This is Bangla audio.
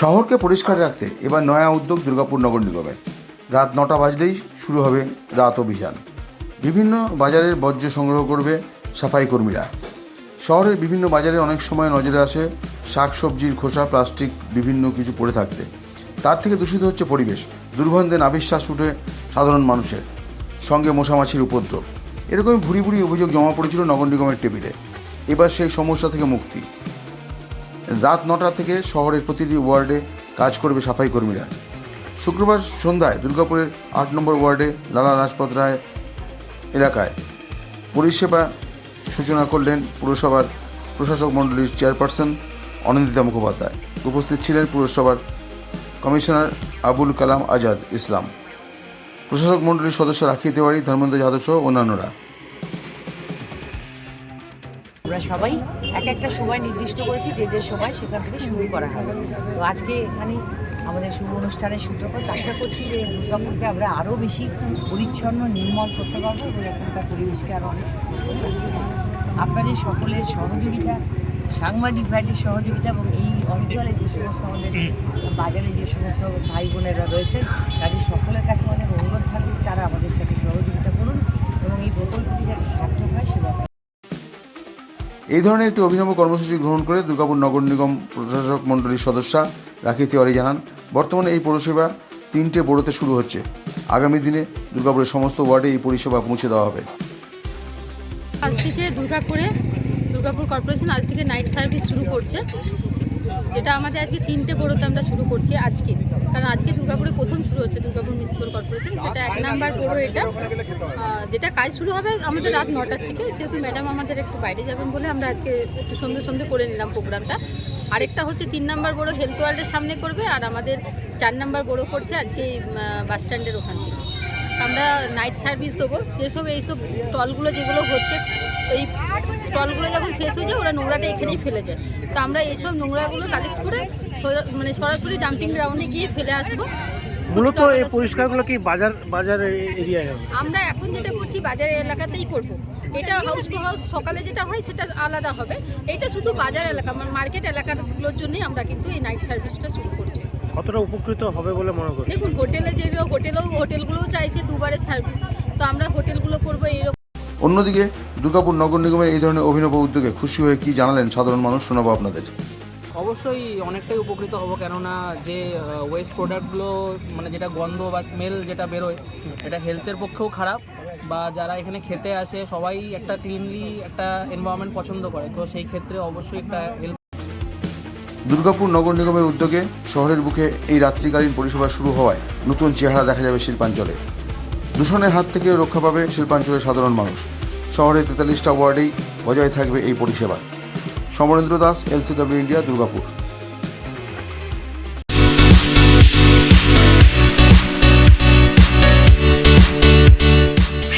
শহরকে পরিষ্কার রাখতে এবার নয়া উদ্যোগ দুর্গাপুর নগর নিগমের রাত নটা বাজলেই শুরু হবে রাত অভিযান। বিভিন্ন বাজারের বর্জ্য সংগ্রহ করবে সাফাই কর্মীরা। শহরের বিভিন্ন বাজারে অনেক সময় নজরে আসে শাক সবজির খোসা, প্লাস্টিক, বিভিন্ন কিছু পড়ে থাকতে। তার থেকে দূষিত হচ্ছে পরিবেশ। দুর্গন্ধে নাবিশ্বাস উঠে সাধারণ মানুষের সঙ্গে মশামাছির উপদ্রব। এরকমই ভুরি ভুরি অভিযোগ জমা পড়েছিল নগর নিগমের টেবিলে। এবার সেই সমস্যা থেকে মুক্তি। রাত নটা থেকে শহরের প্রতিটি ওয়ার্ডে কাজ করবে সাফাই কর্মীরা। শুক্রবার সন্ধ্যায় দুর্গাপুরের আট নম্বর ওয়ার্ডে লালা লাজপত রায় এলাকায় পরিষেবা সূচনা করলেন পুরসভার প্রশাসক মণ্ডলীর চেয়ারপারসন অনিন্দিতা মুখোপাধ্যায়। উপস্থিত ছিলেন পুরসভার কমিশনার আবুল কালাম আজাদ ইসলাম। প্রশাসক মণ্ডলীর সদস্য রাখি তেওয়ারি, ধর্মেন্দ্র যাদব সহ অন্যান্যরা। আমরা সবাই এক একটা সময় নির্দিষ্ট করেছি যে যে সময় সেখান থেকে শুরু করা হবে। তো আজকে এখানে আমাদের শুভ অনুষ্ঠানের সূত্রপাত, আশা করছি যে দুর্গাপুরকে আমরা আরও বেশি পরিচ্ছন্ন, নির্মল করতে পারব এবং এখানকার পরিবেশকে আরও অনেক আপনাদের সকলের সহযোগিতা, সাংবাদিক ভাইদের সহযোগিতা এবং এই অঞ্চলে যে সমস্ত আমাদের বাজারে যে সমস্ত ভাই বোনেরা রয়েছেন, তাদের সকলের কাছে অনেক অনুরোধ থাকবে তারা আমাদের সাথে সহযোগিতা করুন এবং এই প্রকল্পটি যাতে সার্থক এই ধরনের একটি অভিনব কর্মসূচি গ্রহণ করে দুর্গাপুর নগর নিগম প্রশাসক মণ্ডলীর সদস্যা রাখি তিওয়ারি জানান, বর্তমানে এই পরিষেবা তিনটে বড়োতে শুরু হচ্ছে। আগামী দিনে দুর্গাপুরের সমস্ত ওয়ার্ডে এই পরিষেবা পৌঁছে দেওয়া হবে। আজ থেকে দুর্গাপুরে দুর্গাপুর কর্পোরেশন আজ থেকে নাইট সার্ভিস শুরু করছে। এটা আমাদের আজকে তিনটে বড়োতে আমরা শুরু করছি আজকে। কারণ আজকে দুর্গাপুরে প্রথম শুরু হচ্ছে দুর্গাপুর মিউনিসিপ্যাল কর্পোরেশন সেটা এক নাম্বার বড়ো এটা। যেটা কাজ শুরু হবে আমাদের রাত নটার থেকে, যেহেতু ম্যাডাম আমাদের একটু বাইরে যাবেন বলে আমরা আজকে একটু সন্ধে সন্ধে করে নিলাম প্রোগ্রামটা। আরেকটা হচ্ছে তিন নাম্বার বড়ো হেলথ ওয়ার্ল্ডের সামনে করবে, আর আমাদের চার নাম্বার বড়ো করছে আজকে বাস স্ট্যান্ডের ওখান থেকে। আমরা নাইট সার্ভিস দেবো। যেসব এইসব স্টলগুলো যেগুলো হচ্ছে এই স্টলগুলো যখন শেষ হয়ে যায় ওরা নোংরাটা এখানেই ফেলে যায়। তো আমরা এইসব নোংরাগুলো কালেক্ট করে মানে সরাসরি ডাম্পিং গ্রাউন্ডে গিয়ে ফেলে আসব। মূলত এই পরিষ্কারগুলো কি বাজার বাজার এরিয়ায় হবে? আমরা এখন যেটা করছি বাজার এলাকাতেই করব। এটা হাউস টু হাউস সকালে যেটা হয় সেটা আলাদা হবে। এটা শুধু বাজার এলাকা মানে মার্কেট এলাকাগুলোর জন্যই আমরা কিন্তু এই নাইট সার্ভিসটা শুরু করছি। কতটা উপকৃত হবে বলে মনে করছি। দেখুন হোটেলে যেগুলো হোটেলেও হোটেলগুলোও চাইছে দুবারের সার্ভিস তো আমরা হোটেলগুলো করব এইরকম। অন্যদিকে দুর্গাপুর নগর নিগমের এই ধরনের অভিনব উদ্যোগে খুশি হয়ে কি জানালেন সাধারণ মানুষ শোনাবো আপনাদের। অবশ্যই অনেকটাই উপকৃত হব কেননা যে ওয়েস্ট প্রোডাক্টগুলো মানে যেটা গন্ধ বা স্মেল যেটা বেরোয় এটা হেলথের পক্ষেও খারাপ। বা যারা এখানে খেতে আসে সবাই একটা ক্লিনলি একটা এনভায়রনমেন্ট পছন্দ করে। তো সেই ক্ষেত্রে অবশ্যই একটা হেল্প দুর্গাপুর নগর নিগমের উদ্যোগে শহরের বুকে এই রাত্রিকালীন পরিষেবা শুরু হওয়ায় নতুন চেহারা দেখা যাবে শিল্পাঞ্চলে। দূষণের হাত থেকে রক্ষা পাবে শিল্পাঞ্চলের সাধারণ মানুষ। শহরে তেতাল্লিশটা ওয়ার্ডেই বজায় থাকবে এই পরিষেবা। Samarendra Das, LCW India, Durgapur.